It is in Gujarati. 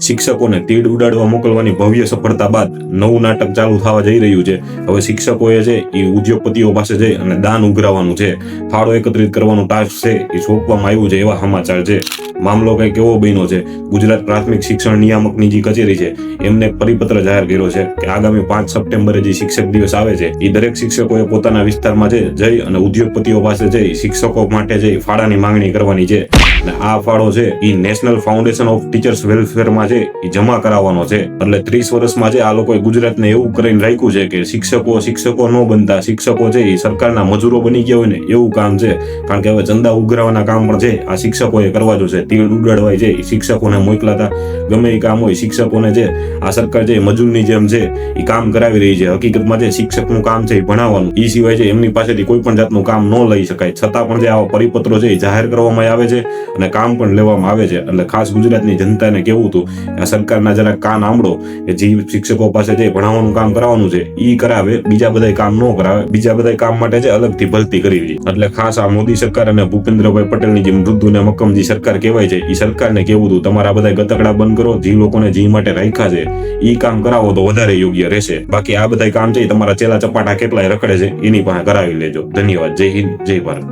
શિક્ષકોને તીડ ઉડાડવા મોકલવાની ભવ્ય સફળતા બાદ નવું નાટક ચાલુ થવા જઈ રહ્યું છે. હવે શિક્ષકોએ છે એ ઉદ્યોગપતિઓ પાસે જઈ અને દાન ઉઘરાવવાનું છે. ફાળો એકત્રિત કરવાનું ટાસ્ક છે એ સોંપવામાં આવ્યું છે એવા સમાચાર છે. મામલો કંઈક એવો બન્યો છે. ગુજરાત પ્રાથમિક શિક્ષણ નિયામકની જે કચેરી છે. એમને પરિપત્ર જાહેર કર્યો છે કે આગામી પાંચ સપ્ટેમ્બરે જે શિક્ષક દિવસ આવે છે, એ દરેક શિક્ષકોએ પોતાના વિસ્તારમાં જઈ અને ઉદ્યોગપતિઓ પાસે જઈ શિક્ષકો માટે જઈ ફાળાની માંગણી કરવાની છે. અને આ ફાળો છે એ નેશનલ ફાઉન્ડેશન ઓફ ટીચર્સ વેલફેરમાં છે એ જમા કરાવવાનો છે. એટલે ત્રીસ વર્ષમાં છે આ લોકોએ ગુજરાતને એવું કરીને રાખ્યું છે કે શિક્ષકો શિક્ષકો ન બનતા, શિક્ષકો છે એ સરકારના મજૂરો બની ગયા હોય ને, એવું કામ છે. કારણ કે હવે ચંદા ઉઘરાવાના કામ પણ છે, આ શિક્ષકોએ કરવા જોશે. તીડ ઉડાડવાય છે એ શિક્ષકોને મોકલાતા. ગમે એ કામ હોય, શિક્ષકોને છે આ સરકાર છે મજૂરની જેમ છે એ કામ કરાવી રહી છે. હકીકતમાં જે શિક્ષકનું કામ છે એ ભણાવવાનું. એ સિવાય છે એમની પાસેથી કોઈ પણ જાતનું કામ ન લઈ શકાય. છતાં પણ જે આવા પરિપત્રો છે એ જાહેર કરવામાં આવે છે. અને કામ પણ લેવામાં આવે છે. એટલે ખાસ ગુજરાતની જનતાને કેવું હતું આ સરકારના જરા કાન આંબળો કે જે શિક્ષકો પાસે જે ભણાવવાનું કામ કરાવવાનું છે એ કરાવે, બીજા બધા કામ ન કરાવે, બીજા બધા કામ માટે છે અલગથી ભરતી કરી લે એટલે ખાસ આ મોદી સરકાર અને ભૂપેન્દ્રભાઈ પટેલની જે મૃદુ ને મક્કમજી સરકાર કહેવાય છે એ સરકારને કેવું હતું, તમારા બધા ગતકડા બંધ કરો, જે લોકોને જે માટે રાખ્યા છે, ઈ કામ કરાવો તો વધારે યોગ્ય રહેશે. બાકી આ બધા કામ છે એ તમારા ચેલા ચપાટા કેટલાય રખડે છે, એની પાસે કરાવી લેજો. ધન્યવાદ. જય હિન્દ, જય ભારત.